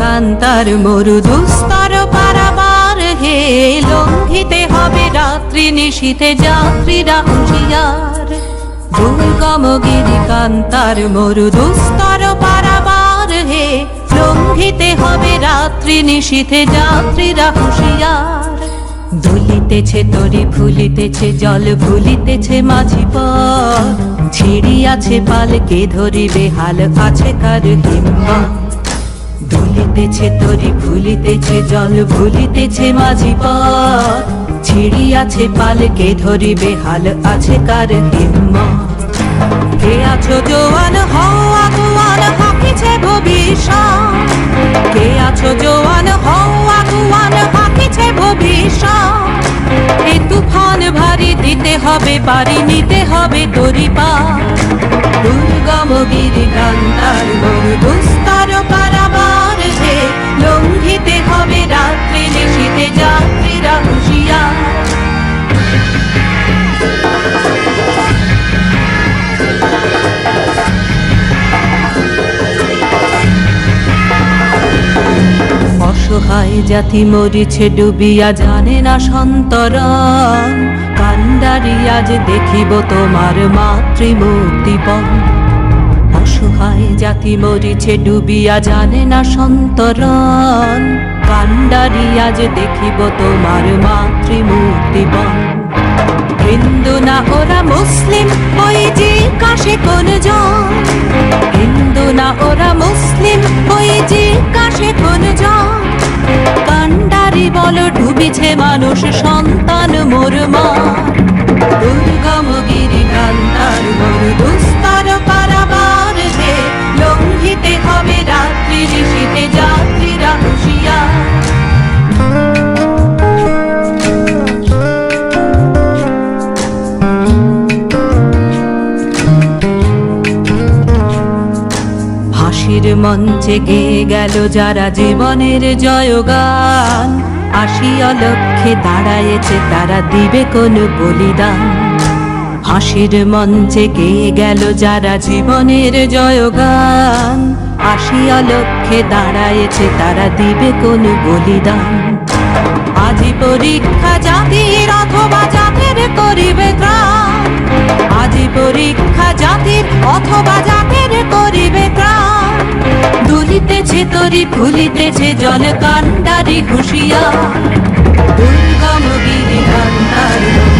কান্তার মরু দুস্তর পারাবার হে লঙ্ঘিতে হবে রাত্রি নিশীতে যাত্রীরা হুঁশিয়ার দুর্গম গিরি কান্তার মরু দুস্তর পারাবার হে লঙ্ঘিতে হবে রাত্রি নিশীথে যাত্রীরা হুঁশিয়ার দুলিতেছে, তরি ফুলিতেছে, জল ভুলিতেছে মাঝি পথ। ছিড়িয়াছে পালকে ধরিবে, হাল আছে কার হিম্মা দুলিতেছে, তরি ফুলিতেছে, জল ভুলিতেছে মাঝি পথ। ছিড়িয়াছে পালকে ধরিবে, হাল আছে কার হিম্মা কে আছো জোয়ান কুয়ান হাকিছে ভবিষ্যৎ। কে আছো জোয়ান ভবিষ্যৎ। এ তুফান ভারী দিতে হবে পারি নিতে হবে দরিপা দুর্গম গিরি গান্তার গরু দুস্তর অসহায় জাতি মরিছে ডুবিয়া জানে না সন্তরণ। কান্ডারি আজ দেখিব তোমার মাতৃমূর্তিপণ অসহায় জাতি মরিছে ডুবিয়া জানে না সন্তরণ। কান্ডারি আজ দেখিব তোমার মাতৃমূর্তিপণ হিন্দু না ওরা মুসলিম ডুবিছে মানুষ সন্তান মোর মা। দুর্গম গিরি কান্তার মোর দুস্তর পারাবার যে লঙ্ঘিতে হবে রাত্রি ঋষিতে যাত্রীরা হুঁশিয়ার হাসির মঞ্চে গেয়ে গেল যারা জীবনের জয়গান। আসিয়া লক্ষ্যে দাঁড়ায়েছে তারা দিবে কোন বলিদান। হাসির মঞ্চে গেয়ে গেল যারা জীবনের জয়গান? আসিয়া লক্ষ্যে দাঁড়ায়েছে তারা দিবে কোন বলিদান? আজি পরীক্ষা জাতির অথবা জাতির করিবে ত্রাণ। আজি পরীক্ষা জাতির অথবা জাতির দুলিতেছে তরি ফুলিতেছে জল কান্ডারি খুশিয়া দুর্গম গিরি কান্ডারি